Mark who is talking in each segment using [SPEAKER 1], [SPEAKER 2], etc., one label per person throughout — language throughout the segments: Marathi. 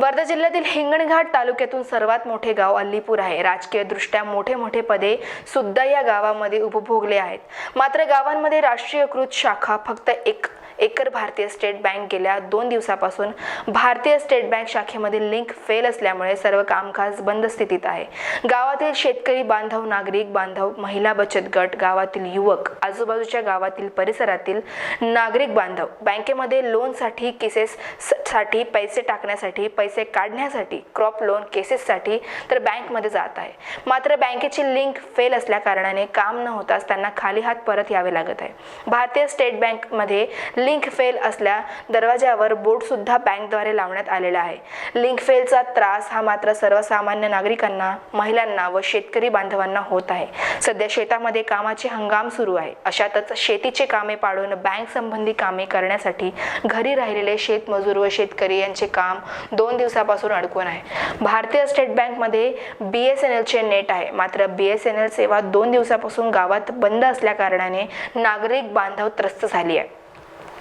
[SPEAKER 1] वर्धा जिल्ह्यातील हिंगणघाट तालुक्यातून सर्वात मोठे गाव अल्लीपूर आहे. राजकीय दृष्ट्या मोठे मोठे पदे सुद्धा या गावामध्ये उपभोगले आहेत. मात्र गावांमध्ये राष्ट्रीयकृत शाखा फक्त एक एकर भारतीय स्टेट बँक गेल्या दोन दिवसापासून भारतीय स्टेट बँक शाखेमधील लिंक फेल असल्यामुळे सर्व कामकाज बंद स्थितीत आहे. गावातील शेतकरी बांधव नागरिक बांधव महिला बचत गट गावातील युवक आजूबाजूच्या गावातील परिसरातील नागरिक बांधव बँकेमध्ये लोनसाठी केसेस साठी पैसे टाकण्यासाठी पैसे काढण्यासाठी क्रॉप लोन केसेससाठी तर बँकमध्ये जात आहे. मात्र बँकेची लिंक फेल असल्या कारणाने काम न होताच त्यांना खाली हात परत यावे लागत आहे. भारतीय स्टेट बँकमध्ये लिंक फेल असल्या दरवाज्यावर बोर्डसुद्धा बँकद्वारे लावण्यात आलेला आहे. लिंक फेलचा त्रास हा मात्र सर्वसामान्य नागरिकांना महिलांना व शेतकरी बांधवांना होत आहे. सध्या शेतामध्ये कामाचे हंगाम सुरू आहे. अशातच शेतीचे कामे पाडून बँक संबंधी कामे करण्यासाठी घरी राहिलेले शेतमजूर व शेतकरी यांचे काम दोन दिवसापासून अडकून आहे. भारतीय स्टेट बँकमध्ये बी एस एन एलचे नेट आहे. मात्र बी एस एन एल सेवा दोन दिवसापासून गावात बंद असल्याकारणाने नागरिक बांधव त्रस्त झाली आहे.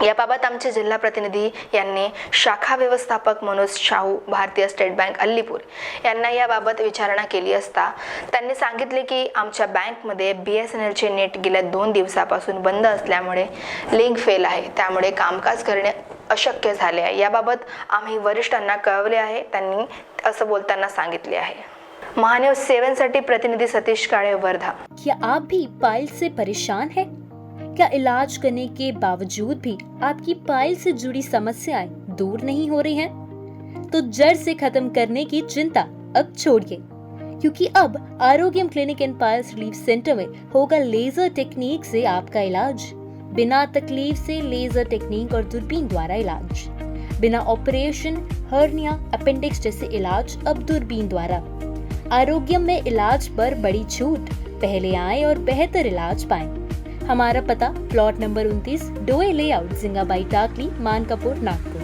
[SPEAKER 1] याबाबत आमचे जिल्हा प्रतिनिधी यांनी शाखा व्यवस्थापक मनोज शाहू भारतीय स्टेट बँक अल्लीपूर यांना याबाबत विचारणा केली असता त्यांनी सांगितले की आमच्या बँकमध्ये बी एस एन एलचे नेट गेल्या दोन दिवसापासून बंद असल्यामुळे लिंक फेल आहे. त्यामुळे कामकाज करणे अशक्य झाले आहे. याबाबत आम्ही वरिष्ठांना कळवले आहे. त्यांनी असं बोलताना सांगितले आहे. महान्यूज सेवनसाठी प्रतिनिधी सतीश काळे वर्धा.
[SPEAKER 2] क्या आप भी पाइल से परेशान हैं? क्या इलाज करने के बावजूद भी आपकी पाइल से जुड़ी समस्याएँ दूर नहीं हो रही हैं? तो जड़ से खत्म करने की चिंता अब छोड़िए, क्योंकि अब Arogyam clinic and piles relief centre में होगा लेजर टेक्निक से आपका इलाज। बिना तकलीफ़ से लेजर टेक्निक और दूरबीन द्वारा इलाज। बिना ऑपरेशन, हर्निया, अपेंडिक्स जैसे इलाज अब दूरबीन द्वारा। आरोग्यम में इलाज पर बड़ी छूट। पहले आए और बेहतर इलाज पाएँ। हमारा पता प्लॉट नंबर 29 डोए लेआउट जिंगाबाई टाकली मान कपूर नागपुर।